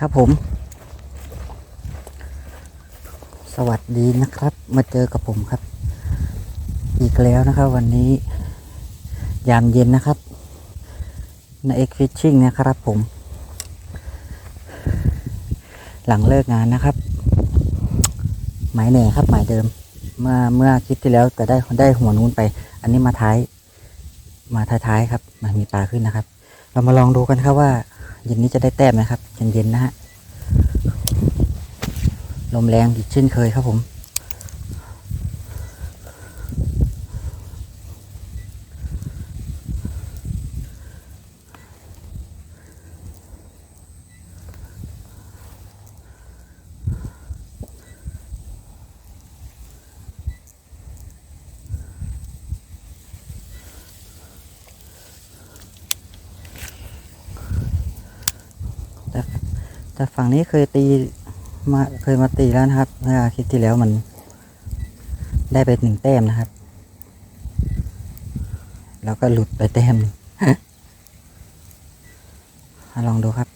ครับผม สวัสดีนะครับ มาเจอกับผมครับ อีกแล้วนะครับ วันนี้ ยามเย็นนะครับในเอ็กฟิชชิ่งนะครับผม หลังเลิกงานนะครับ หมายแหน่ครับ หมายเดิม เมื่อเมื่อคลิปที่แล้วแต่ได้ได้หัวนู้นไป อันนี้มาท้าย มาท้ายๆครับ มันมีปลาขึ้นนะครับ เรามาลองดูกันครับว่า เย็นนี้จะได้แต้มไหมครับเย็นๆนะฮะลมแรงอีกเช่นเคยครับผม แต่ฝั่งนี้เคยตีมาเคยมาตีแล้วนะครับเมื่อคลิปที่แล้วมัน ได้ไปหนึ่งแต้มนะครับ แล้วก็หลุดไปแต้มหนึ่งอะลองดูครับ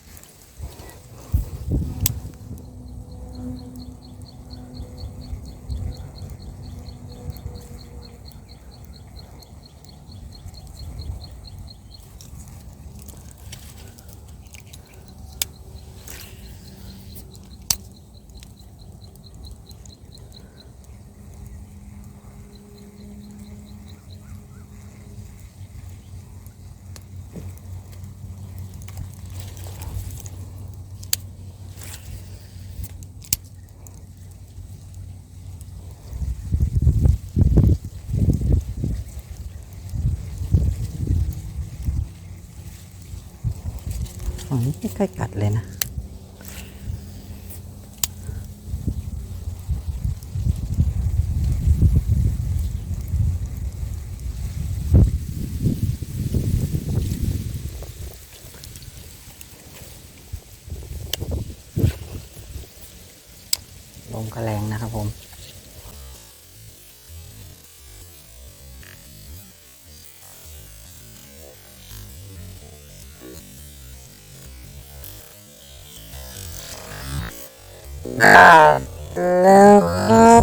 ฝั่งนี้ไม่ใกล้กัดเลยนะลมก็แรงนะครับผม แล้วครับ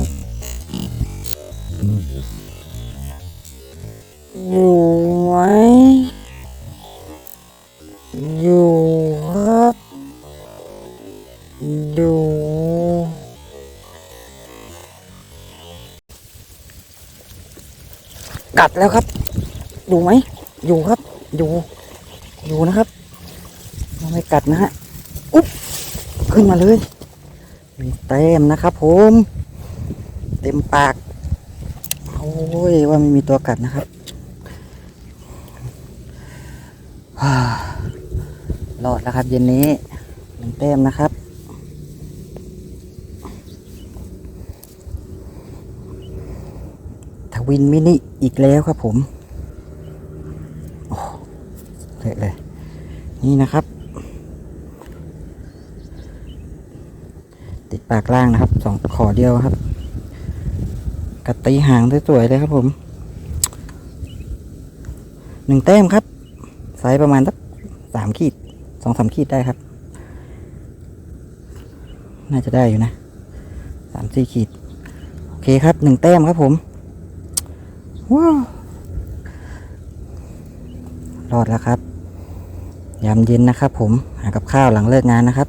อยู่ไหมอยู่ครับอยู่กัดแล้วครับ อยู่ไหมอยู่ครับ อยู่อยู่นะครับยังไม่กัดนะฮะอุ๊บขึ้นมาเลย เต็มนะครับผม เต็มปาก โอ้ยว่าไม่มีตัวกัดนะครับฮ่ารอดแล้วครับเย็นนี้หนึ่งเต็มนะครับทวินมินิอีกแล้วครับผม โอ้เละเลย นี่นะครับ ติดปากล่างนะครับสองขอเดียวครับกัดตีหางสวยๆเลยครับผมหนึ่งแต้มครับไซส์ประมาณสักสามขีดสองสามขีดได้ครับ น่าจะได้อยู่นะสามสี่ขีด โอเคครับหนึ่งแต้มครับผมว้าวรอดแล้วครับยามเย็นนะครับผมหากับข้าวหลังเลิกงานนะครับ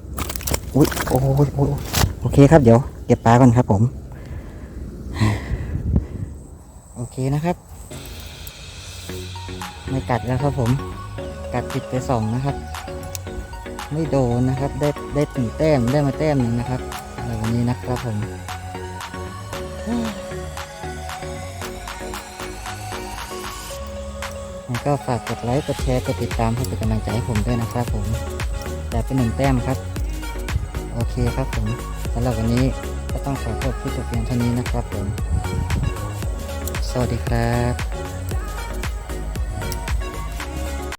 อุ้ยโอ้โหโอ้โห โอเคครับเดี๋ยวเก็บปลาก่อนครับผม โอเคนะครับ ไม่กัดแล้วครับผม กัดผิดไปสองนะครับ ไม่โดนนะครับ ได้ได้ถึงแต้มได้มาแต้มหนึ่งนะครับในวันนี้นะครับผมก็ฝากกดไลค์กดแชร์กดติดตามเพื่อเป็นกำลังใจให้ผมด้วยนะครับผมแต่เป็นหนึ่งแต้มครับ โอเคครับผม สำหรับวันนี้ก็ต้องขอจบที่จบเพียงเท่านี้นะครับผม สวัสดีครับ